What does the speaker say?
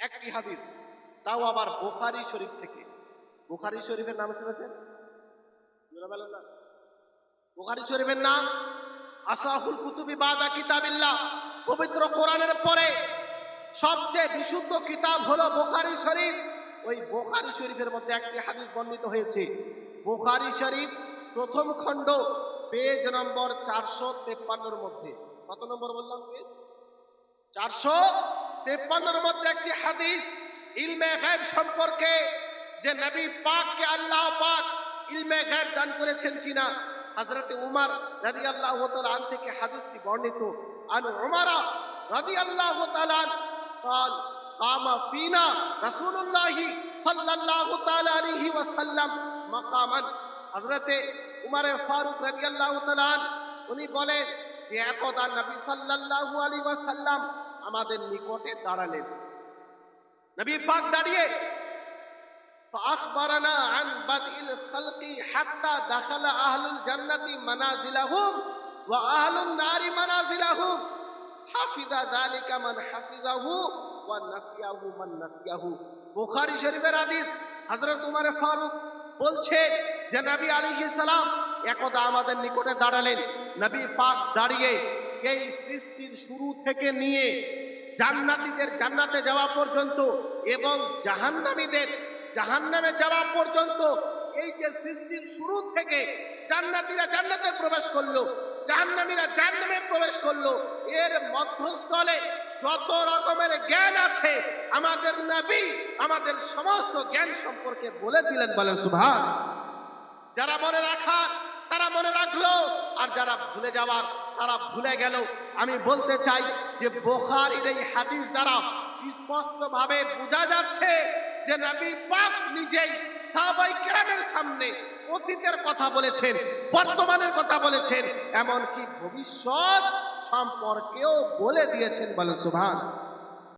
একটি হাদিস, তাও আবার বোখারি শরীফ থেকে। বোখারি শরীফের নাম শুনেছেন। বোখারি শরীফের নাম, আসাহুল কুতুবি বাদা কিতাবিল্লাহ। পবিত্র কোরআনের পরে সবচেয়ে বিশুদ্ধ কিতাব হলো বোখারি শরীফ। ওই বোখারি শরীফের মধ্যে একটি হাদিস বর্ণিত হয়েছে। বোখারি শরীফ প্রথম খণ্ড, পেজ নম্বর চারশো তেপ্পান্নর মধ্যে। কত নম্বর বললাম চারশো তেপ্পান্নর মধ্যে একটি হাদিস ইলমে গায়েব সম্পর্কে যে নবী পাককে আল্লাহ পাক ইলমে গায়েব দান করেছেন কিনা হযরত উমর রাদিয়াল্লাহু তাআলা আন থেকে হাদিসটি বর্ণিত আন উমারা রাদিয়াল্লাহু তাআলা আন قال قام فينا رسول الله صلى الله تعالى عليه وسلم مقاما হযরত উমর ফারুক রাদিয়াল্লাহু তাআলা আন উনি বলেন যে একদা নবী সাল্লাল্লাহু আলাইহি ওয়াসাল্লাম আমাদের নিকটে দাঁড়ালেন নবী পাক দাঁড়িয়ে فأخبرنا عن بدء الخلق حتى دخل أهل الجنة منازلهم وأهل النار منازلهم حفظ ذلك من حفظه ونسيه من نسيه বুখারী শরীফের হাদিস হযরত উমর ফারুক বলছেন যে নবী আলাইহিস সালাম একদা আমাদের নিকটে দাঁড়ালেন নবী পাক দাঁড়িয়ে এই সৃষ্টির শুরু থেকে নিয়ে জান্নাতীদের জান্নাতে যাওয়া পর্যন্ত এবং জাহান্নামীদের জাহান্নামে যাওয়া পর্যন্ত এই যে সৃষ্টির শুরু থেকে জান্নাতীরা জান্নাতে প্রবেশ করল, জাহান্নামীরা জাহান্নামে প্রবেশ করল, এর মধ্যস্থলে যত রকমের জ্ঞান আছে, আমাদের নবী আমাদের সমস্ত জ্ঞান সম্পর্কে বলে দিলেন বলেন সুভাষ যারা মনে রাখার তারা মনে রাখল, আর যারা ভুলে যাওয়ার, তারা ভুলে গেল। আমি বলতে চাই যে বোখারির এই হাদিস দ্বারা স্পষ্ট ভাবে বোঝা যাচ্ছে যে নবী পাক নিজেই সাহাবাই কেরামের সামনে অতীতের কথা বলেছেন, বর্তমানের কথা বলেছেন, এমনকি ভবিষ্যৎ সম্পর্কেও বলে দিয়েছেন বলেন সুভান